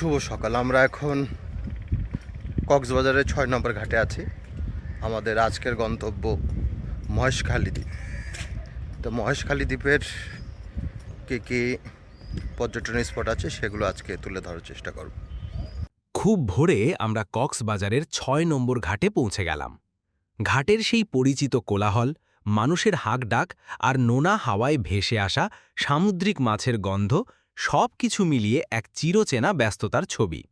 শুভ সকাল। আমরা এখন কক্সবাজারের ছয় নম্বর ঘাটে আছি। আমাদের আজকের গন্তব্য মহেশখালী দ্বীপ। তো মহেশখালী দ্বীপের কী কী পর্যটন স্পট আছে সেগুলো আজকে তুলে ধরার চেষ্টা করব। খুব ভোরে আমরা কক্সবাজারের ছয় নম্বর ঘাটে পৌঁছে গেলাম। ঘাটের সেই পরিচিত কোলাহল, মানুষের হাঁকডাক আর নোনা হাওয়ায় ভেসে আসা সামুদ্রিক মাছের গন্ধ সব কিছু মিলিয়ে এক চিরচেনা ব্যস্ততার ছবি।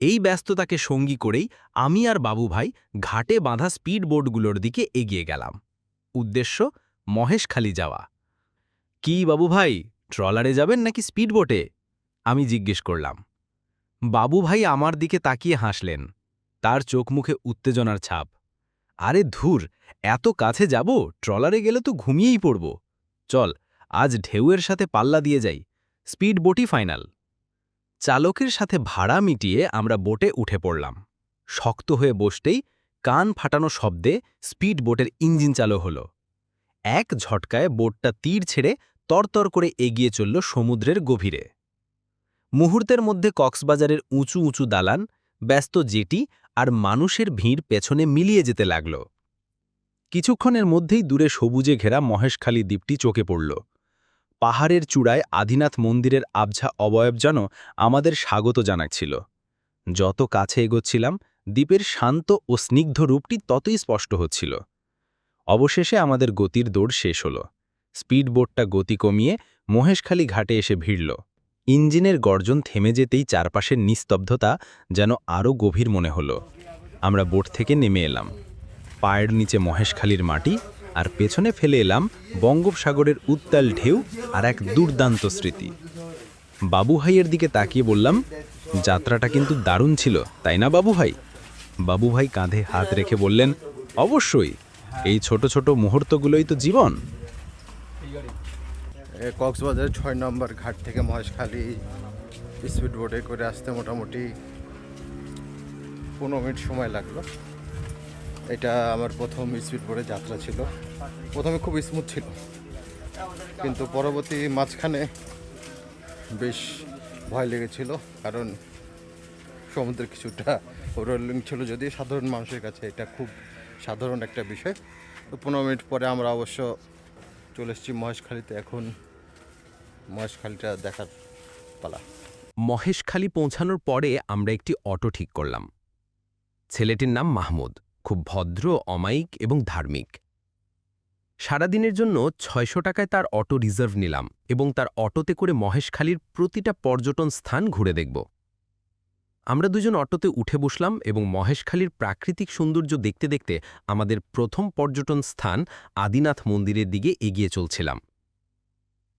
এই ব্যস্ততাকে সঙ্গী করেই আমি আর বাবু ভাই ঘাটে বাঁধা স্পিডবোটগুলোর দিকে এগিয়ে গেলাম। উদ্দেশ্য, মহেশখালী যাওয়া। কি বাবু ভাই ট্রলারে যাবেন নাকি স্পিডবোটে? আমি জিজ্ঞেস করলাম। বাবু ভাই আমার দিকে তাকিয়ে হাসলেন। তার চোখ মুখে উত্তেজনার ছাপ। আরে ধুর, এত কাছে যাব? ট্রলারে গেলে তো ঘুমিয়েই পড়ব। চল, আজ ঢেউয়ের সাথে পাল্লা দিয়ে যাই। স্পিড বোটই ফাইনাল। চালকের সাথে ভাড়া মিটিয়ে আমরা বোটে উঠে পড়লাম। শক্ত হয়ে বসতেই কান ফাটানো শব্দে স্পিড বোটের ইঞ্জিন চালু হল। এক ঝটকায় বোটটা তীর ছেড়ে তরতর করে এগিয়ে চলল সমুদ্রের গভীরে। মুহূর্তের মধ্যে কক্সবাজারের উঁচু উঁচু দালান, ব্যস্ত জেটি আর মানুষের ভিড় পেছনে মিলিয়ে যেতে লাগল। কিছুক্ষণের মধ্যেই দূরে সবুজে ঘেরা মহেশখালী দ্বীপটি চোখে পড়ল। পাহাড়ের চূড়ায় আদিনাথ মন্দিরের আবঝা অবয়ব যেন আমাদের স্বাগত জানাচ্ছিল। যত কাছে এগোচ্ছিলাম, দ্বীপের শান্ত ও স্নিগ্ধ রূপটি ততই স্পষ্ট হচ্ছিল। অবশেষে আমাদের গতির দৌড় শেষ হল। স্পিডবোটটা গতি কমিয়ে মহেশখালী ঘাটে এসে ভিড়ল। ইঞ্জিনের গর্জন থেমে যেতেই চারপাশের নিস্তব্ধতা যেন আরও গভীর মনে হলো। আমরা বোট থেকে নেমে এলাম। পায়ের নিচে মহেশখালীর মাটি আর পেছনে ফেলে এলাম বঙ্গোপসাগরের উত্তাল ঢেউ আর এক দুর্দান্ত স্মৃতি। বাবু ভাইয়ের দিকে তাকিয়ে বললাম, যাত্রাটা কিন্তু দারুণ ছিল, তাই না বাবু ভাই? বাবু ভাই কাঁধে হাত রেখে বললেন, অবশ্যই, এই ছোট ছোট মুহূর্তগুলোই তো জীবন। এ কক্সবাজারের ছয় নম্বর ঘাট থেকে মহেশখালী স্পিড বোটে করে আসতে মোটামুটি পনেরো মিনিট সময় লাগল। এটা আমার প্রথম স্পিড বোটে যাত্রা ছিল। প্রথমে খুব স্মুথ ছিল। কিন্তু পরবর্তী মাঝখানে বেশ ভয় লেগেছিল, কারণ সমুদ্রের কিছুটা রোলিং ছিল যদি সাধারণ মানুষের কাছে এটা খুব সাধারণ একটা বিষয়। তো পনেরো মিনিট পরে আমরা অবশ্য চলে এসেছি মহেশখালীতে। এখন মহেশখালীটা দেখার পালা। মহেশখালী পৌঁছানোর পরে আমরা একটি অটো ঠিক করলাম। ছেলেটির নাম মাহমুদ। খুব ভদ্র, অমায়িক এবং ধার্মিক। সারাদিনের জন্য ছয়শো টাকায় তার অটো রিজার্ভ নিলাম এবং তার অটোতে করে মহেশখালীর প্রতিটা পর্যটন স্থান ঘুরে দেখব। আমরা দুজন অটোতে উঠে বসলাম এবং মহেশখালীর প্রাকৃতিক সৌন্দর্য দেখতে দেখতে আমাদের প্রথম পর্যটন স্থান আদিনাথ মন্দিরের দিকে এগিয়ে চলছিলাম।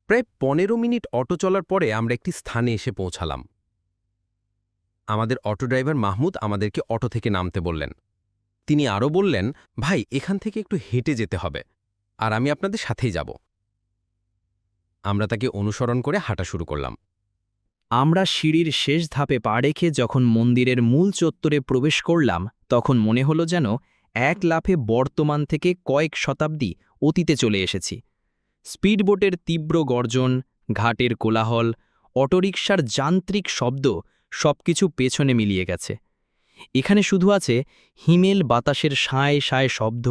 প্রায় পনেরো মিনিট অটো চলার পরে আমরা একটি স্থানে এসে পৌঁছালাম। আমাদের অটো ড্রাইভার মাহমুদ আমাদেরকে অটো থেকে নামতে বললেন। তিনি আরও বললেন, ভাই, এখান থেকে একটু হেঁটে যেতে হবে। আর আমি আপনাদের সাথেই যাব। আমরা তাকে অনুসরণ করে হাঁটা শুরু করলাম। আমরা সিঁড়ির শেষ ধাপে পা রেখে যখন মন্দিরের মূল চত্বরে প্রবেশ করলাম, তখন মনে হলো যেন এক লাফে বর্তমান থেকে কয়েক শতাব্দী অতীতে চলে এসেছি। স্পিডবোটের তীব্র গর্জন, ঘাটের কোলাহল, অটোরিকশার যান্ত্রিক শব্দ সবকিছু পেছনে মিলিয়ে গেছে। এখানে শুধু আছে হিমেল বাতাসের সায় সায় শব্দ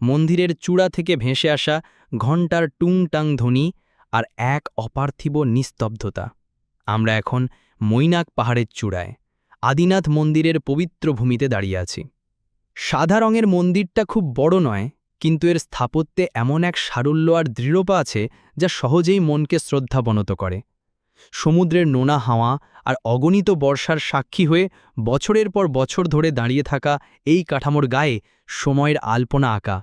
মন্দিরের চূড়া থেকে ভেসে আসা ঘণ্টার টুংটাং ধ্বনি আর এক অপার্থিব নিস্তব্ধতা। আমরা এখন মৈনাক পাহাড়ের চূড়ায়, আদিনাথ মন্দিরের পবিত্র ভূমিতে দাঁড়িয়ে আছি। সাদা রঙের মন্দিরটা খুব বড় নয়, কিন্তু এর স্থাপত্যে এমন এক সারল্য আর দৃঢ়তা আছে যা সহজেই মনকে শ্রদ্ধাবনত করে। সমুদ্রের নোনা হাওয়া আর অগণিত বর্ষার সাক্ষী হয়ে বছরের পর বছর ধরে দাঁড়িয়ে থাকা এই কাঠামোর গায়ে সময়ের আলপনা আঁকা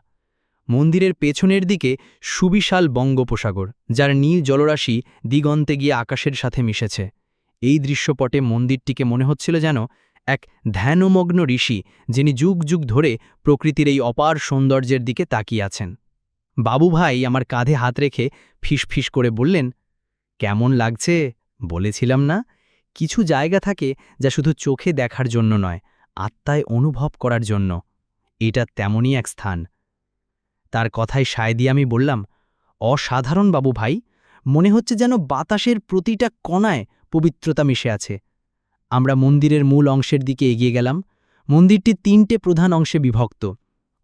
মন্দিরের পেছনের দিকে সুবিশাল বঙ্গোপসাগর, যার নীল জলরাশি দিগন্তে গিয়ে আকাশের সাথে মিশেছে। এই দৃশ্যপটে মন্দিরটিকে মনে হচ্ছিল যেন এক ধ্যানমগ্ন ঋষি, যিনি যুগ যুগ ধরে প্রকৃতির এই অপার সৌন্দর্যের দিকে তাকিয়ে আছেন। বাবু ভাই আমার কাঁধে হাত রেখে ফিসফিস করে বললেন, কেমন লাগছে? বলেছিলাম না। কিছু জায়গা থাকে যা শুধু চোখে দেখার জন্য নয়, আত্মায় অনুভব করার জন্য। এটা তেমনই এক স্থান। তার কথায় সায় দিয়ে আমি বললাম, অসাধারণ বাবু ভাই, মনে হচ্ছে যেন বাতাসের প্রতিটা কণায় পবিত্রতা মিশে আছে। আমরা মন্দিরের মূল অংশের দিকে এগিয়ে গেলাম। মন্দিরটি তিনটে প্রধান অংশে বিভক্ত।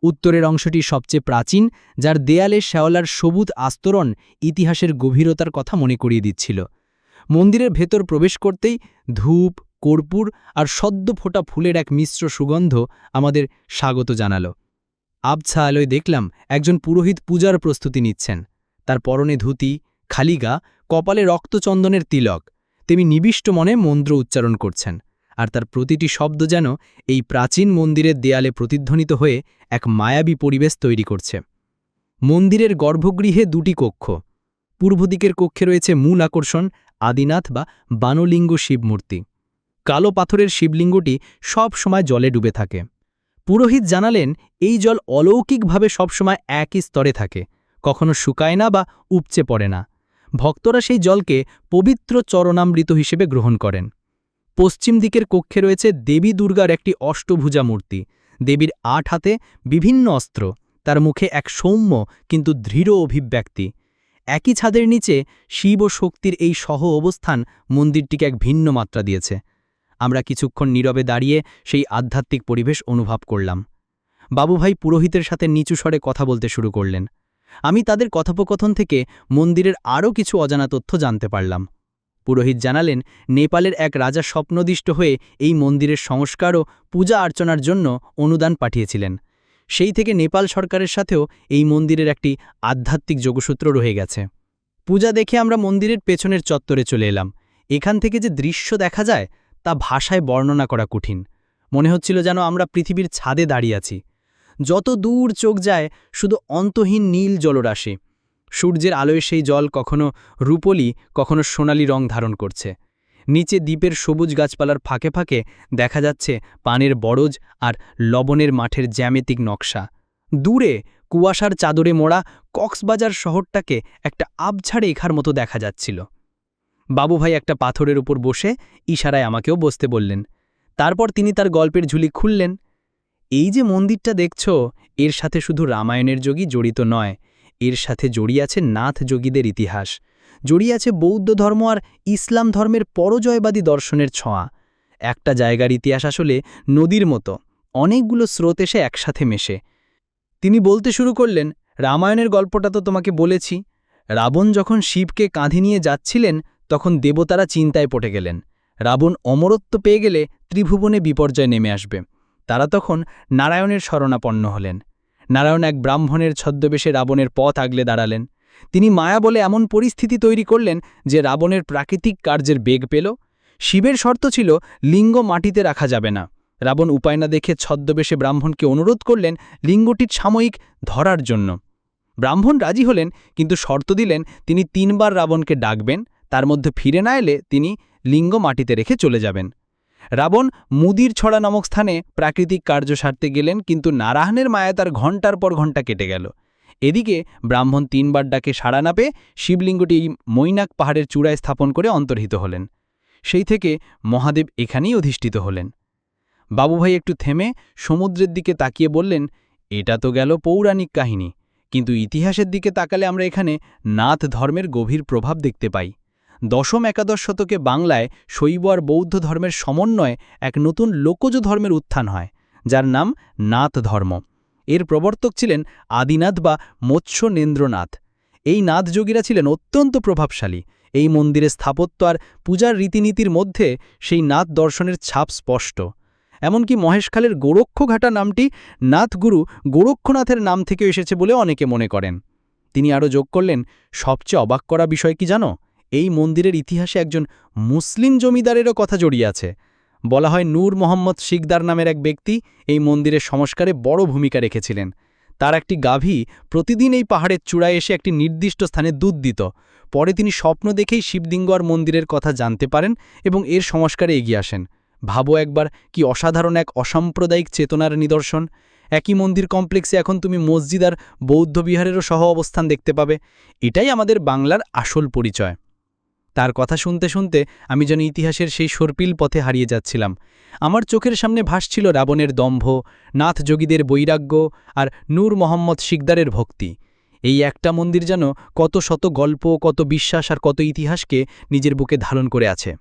উত্তরের অংশটি সবচেয়ে প্রাচীন, যার দেয়ালে শ্যাওলার সবুজ আস্তরণ ইতিহাসের গভীরতার কথা মনে করিয়ে দিচ্ছিল। মন্দিরের ভেতর প্রবেশ করতেই ধূপ, কর্পূর আর সদ্য ফোটা ফুলের এক মিশ্র সুগন্ধ আমাদের স্বাগত জানালো। আবছা আলোয় দেখলাম একজন পুরোহিত পূজার প্রস্তুতি নিচ্ছেন। তার পরনে ধুতি খালিগা কপালে রক্তচন্দনের তিলক। তিনি নিবিষ্ট মনে মন্ত্র উচ্চারণ করছেন। আর তার প্রতিটি শব্দ যেন এই প্রাচীন মন্দিরের দেয়ালে প্রতিধ্বনিত হয়ে এক মায়াবী পরিবেশ তৈরি করছে। মন্দিরের গর্ভগৃহে দুটি কক্ষ। পূর্ব দিকের কক্ষে রয়েছে মূল আকর্ষণ, আদিনাথ বা বানলিঙ্গ শিবমূর্তি। কালো পাথরের শিবলিঙ্গটি সব সময় জলে ডুবে থাকে। পুরোহিত জানালেন, এই জল অলৌকিকভাবে সবসময় একই স্তরে থাকে, কখনো শুকায় না বা উপচে পড়ে না। ভক্তরা সেই জলকে পবিত্র চরণামৃত হিসেবে গ্রহণ করেন। পশ্চিম দিকের কক্ষে রয়েছে দেবী দুর্গার একটি অষ্টভুজা মূর্তি। দেবীর আট হাতে বিভিন্ন অস্ত্র, তার মুখে এক সৌম্য কিন্তু দৃঢ় অভিব্যক্তি। একই ছাদের নিচে শিব ও শক্তির এই সহ অবস্থান মন্দিরটিকে এক ভিন্ন মাত্রা দিয়েছে। আমরা কিছুক্ষণ নীরবে দাঁড়িয়ে সেই আধ্যাত্মিক পরিবেশ অনুভব করলাম। বাবুভাই পুরোহিতের সাথে নিচু স্বরে কথা বলতে শুরু করলেন। আমি তাদের কথোপকথন থেকে মন্দিরের আরও কিছু অজানা তথ্য জানতে পারলাম। পুরোহিত জানালেন, নেপালের এক রাজা স্বপ্নদিষ্ট হয়ে এই মন্দিরের সংস্কার ও পূজা অর্চনার জন্য অনুদান পাঠিয়েছিলেন। সেই থেকে নেপাল সরকারের সাথেও এই মন্দিরের একটি আধ্যাত্মিক যোগসূত্র রয়ে গেছে। পূজা দেখে আমরা মন্দিরের পেছনের চত্বরে চলে এলাম। এখান থেকে যে দৃশ্য দেখা যায় তা ভাষায় বর্ণনা করা কঠিন। মনে হচ্ছিল যেন আমরা পৃথিবীর ছাদে দাঁড়িয়ে আছি। যত দূর চোখ যায়, শুধু অন্তহীন নীল জলরাশি। সূর্যের আলোয় সেই জল কখনো রূপলি, কখনো সোনালি রং ধারণ করছে। নিচে দ্বীপের সবুজ গাছপালার ফাঁকে ফাঁকে দেখা যাচ্ছে পানের বরজ আর লবণের মাঠের জ্যামিতিক নকশা। দূরে, কুয়াশার চাদরে মোড়া কক্সবাজার শহরটাকে একটা আবঝাড়ে এখার মতো দেখা যাচ্ছিল। বাবুভাই একটা পাথরের উপর বসে ইশারায় আমাকেও বসতে বললেন। তারপর তিনি তার গল্পের ঝুলি খুললেন। এই যে মন্দিরটা দেখছ, এর সাথে শুধু রামায়ণের যোগী জড়িত নয়, এর সাথে জড়িয়ে আছে নাথ যোগীদের ইতিহাস। জড়িয়ে আছে বৌদ্ধ ধর্ম আর ইসলাম ধর্মের পরজয়বাদী দর্শনের ছোঁয়া। একটা জায়গার ইতিহাস আসলে নদীর মতো, অনেকগুলো স্রোত এসে একসাথে মেশে। তিনি বলতে শুরু করলেন, রামায়ণের গল্পটা তো তোমাকে বলেছি। রাবণ যখন শিবকে কাঁধে নিয়ে যাচ্ছিলেন তখন দেবতারা চিন্তায় পড়ে গেলেন। রাবণ অমরত্ব পেয়ে গেলে ত্রিভুবনে বিপর্যয় নেমে আসবে। তারা তখন নারায়ণের শরণাপন্ন হলেন। নারায়ণ এক ব্রাহ্মণের ছদ্মবেশে রাবণের পথ আগলে দাঁড়ালেন। তিনি মায়া বলে এমন পরিস্থিতি তৈরি করলেন যে রাবণের প্রাকৃতিক কার্যের বেগ পেল। শিবের শর্ত ছিল, লিঙ্গ মাটিতে রাখা যাবে না। রাবণ উপায় না দেখে ছদ্মবেশে ব্রাহ্মণকে অনুরোধ করলেন লিঙ্গটির সাময়িক ধরার জন্য। ব্রাহ্মণ রাজি হলেন, কিন্তু শর্ত দিলেন তিনি তিনবার রাবণকে ডাকবেন তার মধ্যে ফিরে না এলে তিনি লিঙ্গ মাটিতে রেখে চলে যাবেন। রাবণ মুদির ছড়া নামক স্থানে প্রাকৃতিক কার্য সারতে গেলেন, কিন্তু নারায়ণের মায়া তার ঘণ্টার পর ঘণ্টা কেটে গেল। এদিকে ব্রাহ্মণ তিনবার ডাকে সাড়া না পেয়ে শিবলিঙ্গটি মৈনাক পাহাড়ের চূড়ায় স্থাপন করে অন্তর্হিত হলেন। সেই থেকে মহাদেব এখানেই অধিষ্ঠিত হলেন। বাবুভাই একটু থেমে সমুদ্রের দিকে তাকিয়ে বললেন, এটা তো গেল পৌরাণিক কাহিনী, কিন্তু ইতিহাসের দিকে তাকালে আমরা এখানে নাথ ধর্মের গভীর প্রভাব দেখতে পাই। দশম একাদশ শতকে বাংলায় শৈব আর বৌদ্ধ ধর্মের সমন্বয়ে এক নতুন লোকজ ধর্মের উত্থান হয়, যার নাম নাথ ধর্ম। এর প্রবর্তক ছিলেন আদিনাথ বা মৎস্যনেন্দ্রনাথ। এই নাথযোগীরা ছিলেন অত্যন্ত প্রভাবশালী। এই মন্দিরের স্থাপত্য আর পূজার রীতিনীতির মধ্যে সেই নাথ দর্শনের ছাপ স্পষ্ট। এমনকি মহেশখালের গোরক্ষঘাটা নামটি নাথগুরু গোরক্ষনাথের নাম থেকে এসেছে বলে অনেকে মনে করেন। তিনি আরও যোগ করলেন, সবচেয়ে অবাক করা বিষয় কি জানো? এই মন্দিরের ইতিহাসে একজন মুসলিম জমিদারেরও কথা জড়িয়ে আছে। বলা হয় নূর মোহাম্মদ শিকদার নামের এক ব্যক্তি এই মন্দিরের সংস্কারে বড় ভূমিকা রেখেছিলেন। তার একটি গাভী প্রতিদিন এই পাহাড়ের চূড়ায় এসে একটি নির্দিষ্ট স্থানে দুধ দিত। পরে তিনি স্বপ্ন দেখেই শিবদিঙ্গর মন্দিরের কথা জানতে পারেন এবং এর সংস্কারে এগিয়ে আসেন। ভাবো একবার কি অসাধারণ এক অসাম্প্রদায়িক চেতনার নিদর্শন। একই মন্দির কমপ্লেক্সে এখন তুমি মসজিদ আর বৌদ্ধ বিহারেরও সহ অবস্থান দেখতে পাবে। এটাই আমাদের বাংলার আসল পরিচয়। তার কথা শুনতে শুনতে আমি যেন ইতিহাসের সেই সর্পিল পথে হারিয়ে যাচ্ছিলাম। আমার চোখের সামনে ভাসছিল রাবণের দম্ভ, নাথ যোগীদের বৈরাগ্য আর নূর মোহাম্মদ শিকদারের ভক্তি। এই একটা মন্দির যেন কত শত গল্প, কত বিশ্বাস আর কত ইতিহাসকে নিজের বুকে ধারণ করে আছে।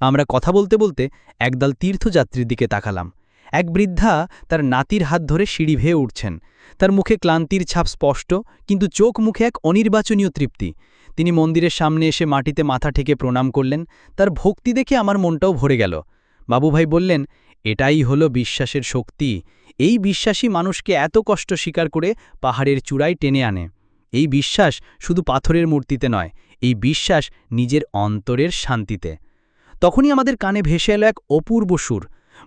আমরা কথা বলতে বলতে একদল তীর্থযাত্রীর দিকে তাকালাম। এক বৃদ্ধা তার নাতির হাত ধরে সিঁড়ি ভেয়ে উঠছেন। তার মুখে ক্লান্তির ছাপ স্পষ্ট, কিন্তু চোখ মুখে এক অনির্বাচনীয় তৃপ্তি। তিনি মন্দিরের সামনে এসে মাটিতে মাথা ঠেকে প্রণাম করলেন। তার ভক্তি দেখে আমার মনটাও ভরে গেল। বাবুভাই বললেন, এটাই হলো বিশ্বাসের শক্তি। এই বিশ্বাসী মানুষকে এত কষ্ট স্বীকার করে পাহাড়ের চূড়ায় টেনে আনে। এই বিশ্বাস শুধু পাথরের মূর্তিতে নয়, এই বিশ্বাস নিজের অন্তরের শান্তিতে। তখনই আমাদের কানে ভেসে এলো এক অপূর্ব সুর।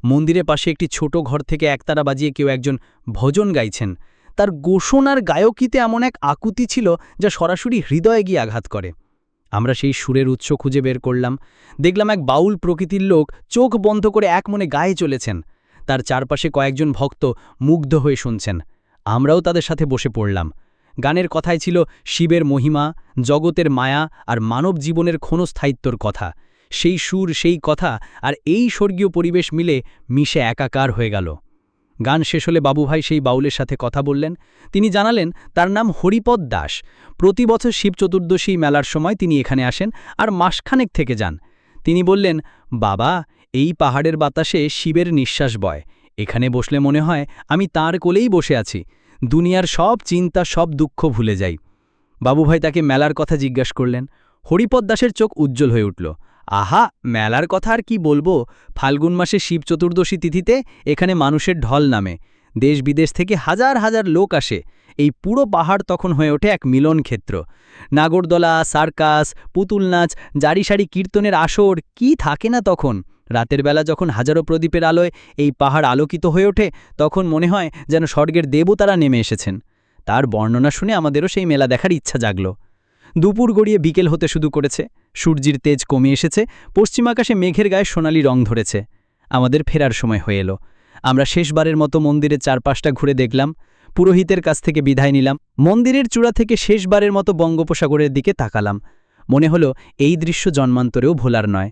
মন্দিরের পাশে একটি ছোট ঘর থেকে একতারা বাজিয়ে কেউ একজন ভজন গাইছেন। তার গোষণ আর গায়কিতে এমন এক আকুতি ছিল যা সরাসরি হৃদয়ে গিয়ে আঘাত করে। আমরা সেই সুরের উৎস খুঁজে বের করলাম। দেখলাম এক বাউল প্রকৃতির লোক চোখ বন্ধ করে এক মনে গায়ে চলেছেন। তার চারপাশে কয়েকজন ভক্ত মুগ্ধ হয়ে শুনছেন। আমরাও তাদের সাথে বসে পড়লাম। গানের কথায় ছিল শিবের মহিমা, জগতের মায়া আর মানব জীবনের ক্ষণস্থায়িত্বর কথা। সেই সুর, সেই কথা আর এই স্বর্গীয় পরিবেশ মিলে মিশে একাকার হয়ে গেল। গান শেষ হলে বাবুভাই সেই বাউলের সাথে কথা বললেন। তিনি জানালেন, তার নাম হরিপদ দাস। প্রতি বছর শিব চতুর্দশী মেলার সময় তিনি এখানে আসেন আর মাসখানেক থেকে যান। তিনি বললেন, বাবা, এই পাহাড়ের বাতাসে শিবের নিঃশ্বাস বয়। এখানে বসলে মনে হয় আমি তার কোলেই বসে আছি। দুনিয়ার সব চিন্তা, সব দুঃখ ভুলে যাই। বাবুভাই তাকে মেলার কথা জিজ্ঞাসা করলেন। হরিপদ দাসের চোখ উজ্জ্বল হয়ে উঠল। আহা, মেলার কথা আর কি বলব? ফাল্গুন মাসে শিব চতুর্দশী তিথিতে এখানে মানুষের ঢল নামে। দেশ বিদেশ থেকে হাজার হাজার লোক আসে। এই পুরো পাহাড় তখন হয়ে ওঠে এক মিলন ক্ষেত্র। নাগরদোলা, সার্কাস, পুতুল নাচ জারিসারি কীর্তনের আসর, কি থাকে না তখন? রাতের বেলা যখন হাজারো প্রদীপের আলোয় এই পাহাড় আলোকিত হয়ে ওঠে, তখন মনে হয় যেন স্বর্গের দেবতারা নেমে এসেছেন। তার বর্ণনা শুনে আমাদেরও সেই মেলা দেখার ইচ্ছা জাগল। দুপুর গড়িয়ে বিকেল হতে শুরু করেছে। সূর্যের তেজ কমে এসেছে পশ্চিম আকাশে মেঘের গায়ে সোনালি রং ধরেছে। আমাদের ফেরার সময় হয়ে এলো। আমরা শেষবারের মতো মন্দিরের চারপাশটা ঘুরে দেখলাম, পুরোহিতের কাছ থেকে বিদায় নিলাম, মন্দিরের চূড়া থেকে শেষবারের মতো বঙ্গোপসাগরের দিকে তাকালাম। মনে হলো, এই দৃশ্য জন্মান্তরেও ভোলার নয়।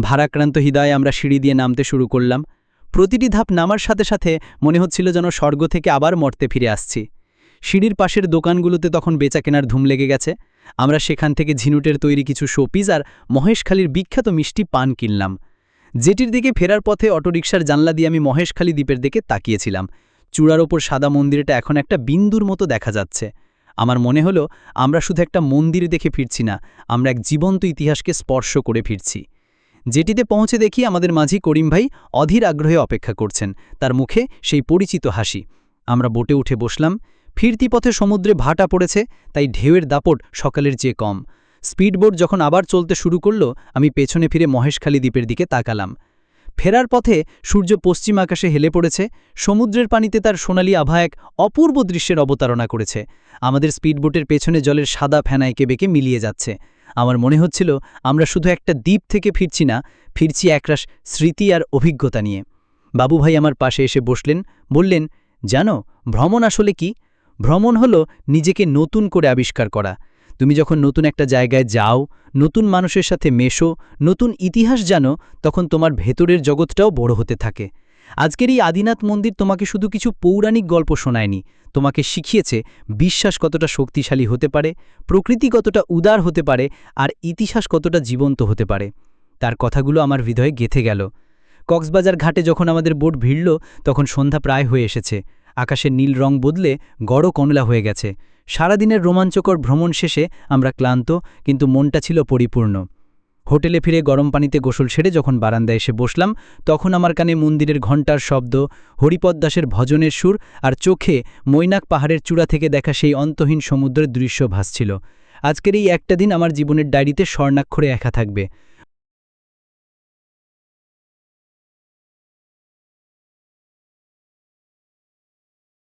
ভারাক্রান্ত হৃদয়ে আমরা সিঁড়ি দিয়ে নামতে শুরু করলাম। প্রতিটি ধাপ নামার সাথে সাথে মনে হচ্ছিল যেন স্বর্গ থেকে আবার মর্তে ফিরে আসছি। সিঁড়ির পাশের দোকানগুলোতে তখন বেচা কেনার ধুম লেগে গেছে। আমরা সেখান থেকে ঝিনুটের তৈরি কিছু শোপিস আর মহেশখালীর বিখ্যাত মিষ্টি পান কিনলাম। যেটির দিকে ফেরার পথে অটোরিকশার জানলা দিয়ে আমি মহেশখালী দ্বীপের দিকে তাকিয়েছিলাম। চূড়ার ওপর সাদা মন্দিরটা এখন একটা বিন্দুর মতো দেখা যাচ্ছে। আমার মনে হলো, আমরা শুধু একটা মন্দির দেখে ফিরছি না, আমরা এক জীবন্ত ইতিহাসকে স্পর্শ করে ফিরছি। যেটিতে পৌঁছে দেখি আমাদের মাঝি করিম ভাই অধীর আগ্রহে অপেক্ষা করছেন। তার মুখে সেই পরিচিত হাসি। আমরা বোটে উঠে বসলাম। ফিরতি পথে সমুদ্রে ভাটা পড়েছে, তাই ঢেউয়ের দাপট সকালের চেয়ে কম। স্পিডবোট যখন আবার চলতে শুরু করল, আমি পেছনে ফিরে মহেশখালী দ্বীপের দিকে তাকালাম। ফেরার পথে সূর্য পশ্চিম আকাশে হেলে পড়েছে, সমুদ্রের পানিতে তার সোনালি আভা এক অপূর্ব দৃশ্যের অবতারণা করেছে। আমাদের স্পিডবোটের পেছনে জলের সাদা ফেনায় বেঁকে মিলিয়ে যাচ্ছে। আমার মনে হচ্ছিল, আমরা শুধু একটা দ্বীপ থেকে ফিরছি না, ফিরছি একরাশ স্মৃতি আর অভিজ্ঞতা নিয়ে। বাবুভাই আমার পাশে এসে বসলেন, বললেন, জানো, ভ্রমণ আসলে কি? ভ্রমণ হলো নিজেকে নতুন করে আবিষ্কার করা। তুমি যখন নতুন একটা জায়গায় যাও, নতুন মানুষের সাথে মেশো, নতুন ইতিহাস জানো, তখন তোমার ভেতরের জগৎটাও বড় হতে থাকে। আজকের এই আদিনাথ মন্দির তোমাকে শুধু কিছু পৌরাণিক গল্প শোনায়নি, তোমাকে শিখিয়েছে বিশ্বাস কতটা শক্তিশালী হতে পারে, প্রকৃতি কতটা উদার হতে পারে, আর ইতিহাস কতটা জীবন্ত হতে পারে। তার কথাগুলো আমার হৃদয়ে গেথে গেল। কক্সবাজার ঘাটে যখন আমাদের বোট ভিড়ল, তখন সন্ধ্যা প্রায় হয়ে এসেছে। আকাশের নীল রং বদলে গড় কনলা হয়ে গেছে। সারাদিনের রোমাঞ্চকর ভ্রমণ শেষে আমরা ক্লান্ত, কিন্তু মনটা ছিল পরিপূর্ণ। হোটেলে ফিরে গরম পানিতে গোসল সেরে যখন বারান্দায় এসে বসলাম, তখন আমার কানে মন্দিরের ঘণ্টার শব্দ, হরিপদ দাসের ভজনের সুর আর চোখে মৈনাক পাহাড়ের চূড়া থেকে দেখা সেই অন্তহীন সমুদ্রের দৃশ্য ভাসছিল। আজকের এই একটা দিন আমার জীবনের ডায়েরিতে স্বর্ণাক্ষরে একা থাকবে।